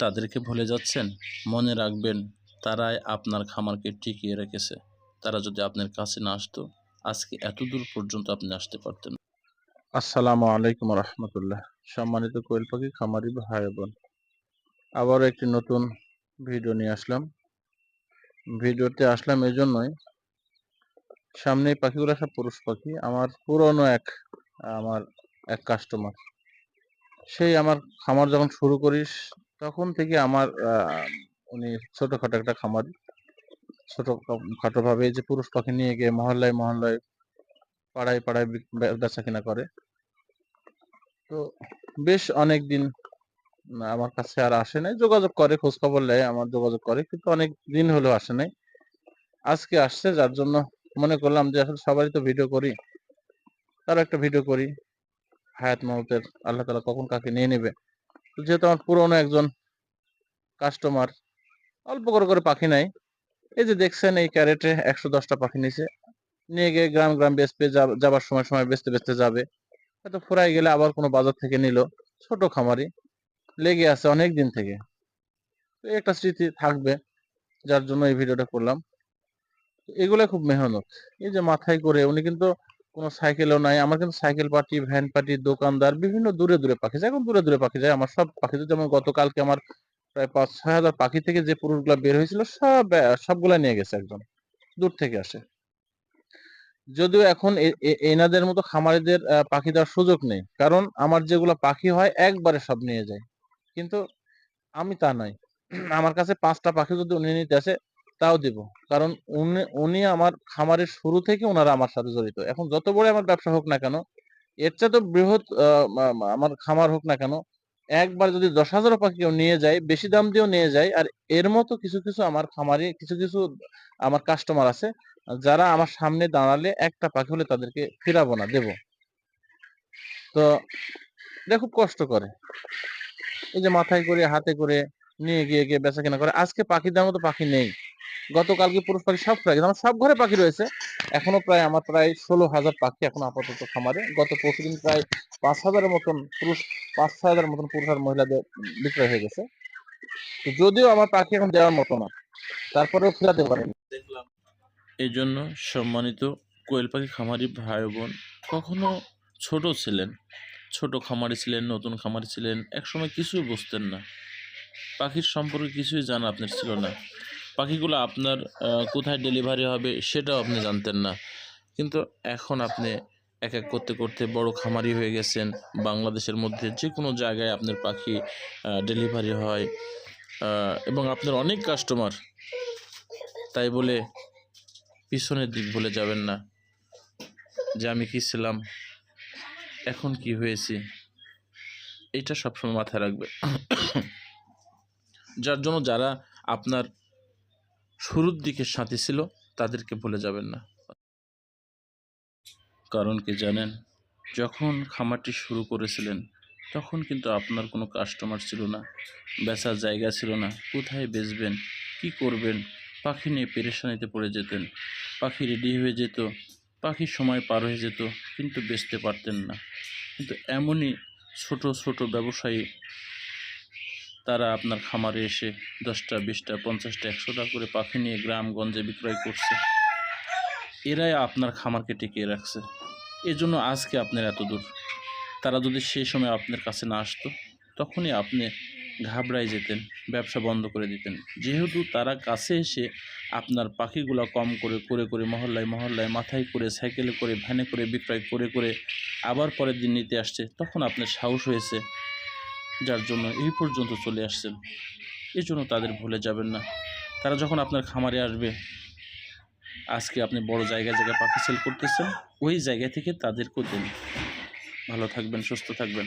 তাদেরকে ভুলে যাচ্ছেন? মনে রাখবেন, তারাই আপনার খামারকে টিকিয়ে রেখেছে। তারা যদি আপনার কাছে না আসতো, আজকে এত দূর পর্যন্ত আপনি আসতে পারতেন। আসসালামু আলাইকুম রহমতুল্লাহ। সম্মানিত কোয়েল পাখি, খামারি ভাই বোন। আবারও একটি নতুন ভিডিও নিয়ে আসলাম। ভিডিওতে আসলাম এই জন্যই সামনে পাখিগুলো সব পুরুষ পাখি। আমার পুরনো এক, আমার এক কাস্টমার সেই আমার খামার যখন শুরু করিস তখন থেকে আমার উনি ছোটখাটো একটা খামার, ছোট খাটো ভাবে যে পুরুষ পাখি নিয়ে গিয়ে মহল্লায় মহল্লায় পাড়ায় পাড়ায় বেচা কিনা করে। তো বেশ অনেক দিন আমার কাছে আর আসে নাই। যোগাযোগ করে, খোঁজ খবর নেয়, আমার যোগাযোগ করে, কিন্তু অনেক দিন হলো আসে নাই। আজকে আসছে, যার জন্য মনে করলাম যে আসলে সবারই তো ভিডিও করি তার একটা ভিডিও করি। হায়াত মহতের আল্লাহ তালা কখন কাকে নিয়ে নেবে? যেহেতু আমার পুরনো একজন কাস্টমার অল্প করে করে পাখি নাই। এই যে দেখছেন এই ক্যারেটে একশো দশটা পাখি নিছে নিয়ে গিয়ে গ্রাম গ্রাম বেচতে যাবার সময় সময় বেচতে বেচতে যাবে। হয়তো ফুরাই গেলে আবার কোনো বাজার থেকে নিল। ছোট খামারি, লেগে আছে অনেক দিন থেকে। তো একটা স্মৃতি থাকবে, যার জন্য এই ভিডিওটা করলাম। এগুলো খুব মেহনত। এই যে মাথায় করে উনি কিন্তু কোনো সাইকেলও নাই। আমার কিন্তু সাইকেল পার্টি, ভ্যান পার্টি, দোকানদার, বিভিন্ন দূরে দূরে পাখি যায়। এখন দূরে দূরে পাখি যায়। আমার সব পাখি যেমন গতকালকে আমার প্রায় পাঁচ, ছয় হাজার পাখি থেকে যে পুরুষগুলা বের হয়েছিল, সব সবগুলা নিয়ে গেছে একজন দূর থেকে আসে। যদিও এখন এনাদের মতো খামারিদের পাখি দেওয়ার সুযোগ নেই। কারণ আমার যেগুলো পাখি হয়, একবারে সব নিয়ে যায়। কিন্তু আমি তা নয়। আমার কাছে পাঁচটা পাখি যদি উনি নিতে আসে তাও দিব। কারণ উনি উনি আমার খামারের শুরু থেকে ওনারা আমার সাথে জড়িত। এখন যত বড় আমার ব্যবসা হোক না কেন, এর চেয়ে তো বৃহৎ আমার খামার হোক না কেন, একবার যদি দশ হাজারও পাখি কেউ নিয়ে যায়, বেশি দাম দিয়েও নিয়ে যায়, আর এর মতো কিছু কিছু আমার খামারে কিছু কিছু আমার কাস্টমার আছে, যারা আমার সামনে দাঁড়ালে একটা পাখি হলে তাদেরকে ফিরাবো না, দেব। তো এটা খুব কষ্ট করে। এই যে মাথায় করে, হাতে করে নিয়ে গিয়ে গিয়ে বেচা কেনা করে, আজকে পাখি দেওয়ার মতো পাখি নেই। গতকালকে পুরুষ পাখি? সব প্রায়। আমার সব ঘরে পাখি রয়েছে। এখনও প্রায় আমার প্রায় ষোলো হাজার পাখি এখন আপাতত খামারে। গত পরশুদিন প্রায় পাঁচ হাজারের মতন পুরুষ, পাঁচ ছয় হাজারের মতন পুরুষ আর মহিলাদের বিক্রয় হয়ে গেছে। যদিও আমার পাখি এখন দেওয়ার মতো না, তারপরেও ফেরাতে পারেনি। দেখলাম। এই জন্য সম্মানিত কোয়েল পাখি খামারি ভাই বোন কখনো ছোট ছিলেন, ছোট খামারি ছিলেন, নতুন খামারি ছিলেন, একসময় কিছুই বুঝতেন না। পাখির সম্পর্কে কিছুই জানা আপনার ছিল না। পাখিগুলো আপনার কোথায় ডেলিভারি হবে সেটাও আপনি জানতেন না। কিন্তু এখন আপনি এক এক করতে করতে বড় খামারি হয়ে গেছেন। বাংলাদেশের মধ্যে যে কোনো জায়গায় আপনার পাখি ডেলিভারি হয় এবং আপনার অনেক কাস্টমার তাই বলে পিছনের দিক ভুলে যাবেন না যে আমি কী ছিলাম, এখন কি হয়েছি। এটা সবসময় মাথায় রাখবে। যার জন্য যারা আপনার শুরুর দিকে সাথী ছিল, তাদেরকে ভুলে যাবেন না। কারণ কি জানেন, যখন খামারটি শুরু করেছিলেন, তখন কিন্তু আপনার কোনো কাস্টমার ছিল না, বেচার জায়গা ছিল না, কোথায় বেচবেন, কি করবেন, পাখি নিয়ে পেরেশানিতে পড়ে যেতেন, পাখি রেডি হয়ে যেত পাখির সময় পার হয়ে যেত, কিন্তু বেচতে পারতেন না। কিন্তু এমনই ছোট ছোট ব্যবসায়ী তারা আপনার খামারে এসে দশটা, বিশটা, পঞ্চাশটা, একশোটা করে পাখি নিয়ে গ্রামগঞ্জে বিক্রয় করছে। এরাই আপনার খামারকে টিকিয়ে রাখছে। এজন্য আজকে আপনার এত দূর। তারা যদি সেই সময় আপনার কাছে না আসতো, তখনই আপনি ঘাবড়াই যেতেন, ব্যবসা বন্ধ করে দিতেন। যেহেতু তারা কাছে এসে আপনার পাখিগুলো কম করে করে করে মহল্লায় মহল্লায় মাথায় করে, সাইকেলে করে, ভ্যানে করে বিক্রয় করে করে আবার পরের দিন নিতে আসছে, তখন আপনার সাহস হয়েছে যার জন্য এই পর্যন্ত চলে আসছেন। এই জন্য তাদের ভুলে যাবেন না। তারা যখন আপনার খামারে আসবে, আজকে আপনি বড় জায়গায় জায়গায় পাখি সেল করতেছেন, ওই জায়গা থেকে তাদেরকেও দিন। ভালো থাকবেন, সুস্থ থাকবেন।